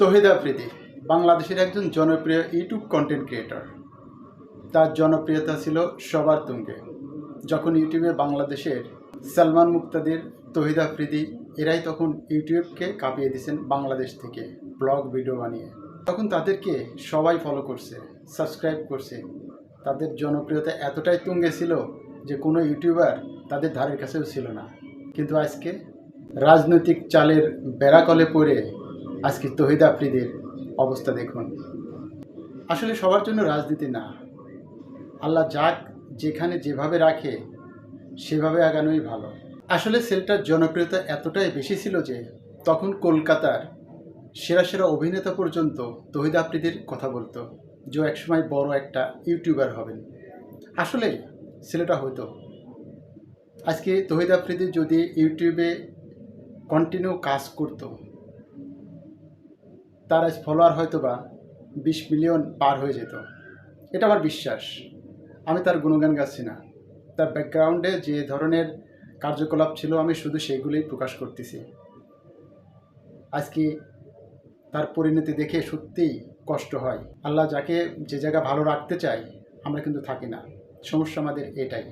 তহিদ আফ্রিদি, বাংলাদেশের একজন জনপ্রিয় ইউটিউব কন্টেন্ট ক্রিয়েটর তার জনপ্রিয়তা ছিল সবার তুঙ্গে। যখন ইউটিউবে বাংলাদেশের সালমান মুক্তাদির, তহিদ আফ্রিদি, এরাই তখন ইউটিউবকে কাঁপিয়ে দিয়েছেন বাংলাদেশ থেকে ব্লগ ভিডিও বানিয়ে। তখন তাদেরকে সবাই ফলো করছে সাবস্ক্রাইব করছে। তাদের জনপ্রিয়তা এতটাই তুঙ্গে ছিল যে কোনো ইউটিউবার তাদের ধারের কাছেও ছিল না। কিন্তু আজকে রাজনৈতিক চালের বেড়াকলে পড়ে আজকে তহিদ আফ্রিদের অবস্থা দেখুন। আসলে সবার জন্য রাজনীতি না। আল্লাহ যাক যেখানে যেভাবে রাখে, সেভাবে আগানোই ভালো। আসলে সেলটার জনপ্রিয়তা এতটাই বেশি ছিল যে, তখন কলকাতার সেরা সেরা অভিনেতা পর্যন্ত তহিদ আফ্রিদির কথা বলতো যে একসময় বড় একটা ইউটিউবার হবেন। আসলে ছেলেটা হতো আজকে তহিদ আফ্রিদি যদি ইউটিউবে কন্টিনিউ কাজ করতো তার আজ ফলোয়ার হয়তো বা বিশ মিলিয়ন পার হয়ে যেত। এটা আমার বিশ্বাস। আমি তার গুণগান গাচ্ছি না। তার ব্যাকগ্রাউন্ডে যে ধরনের কার্যকলাপ ছিল, আমি শুধু সেগুলোই প্রকাশ করতেছি। আজকে তার পরিণতি দেখে সত্যিই কষ্ট হয়। আল্লাহ যাকে যে জায়গা ভালো রাখতে চায়, আমরা কিন্তু থাকি না। সমস্যা আমাদের এটাই।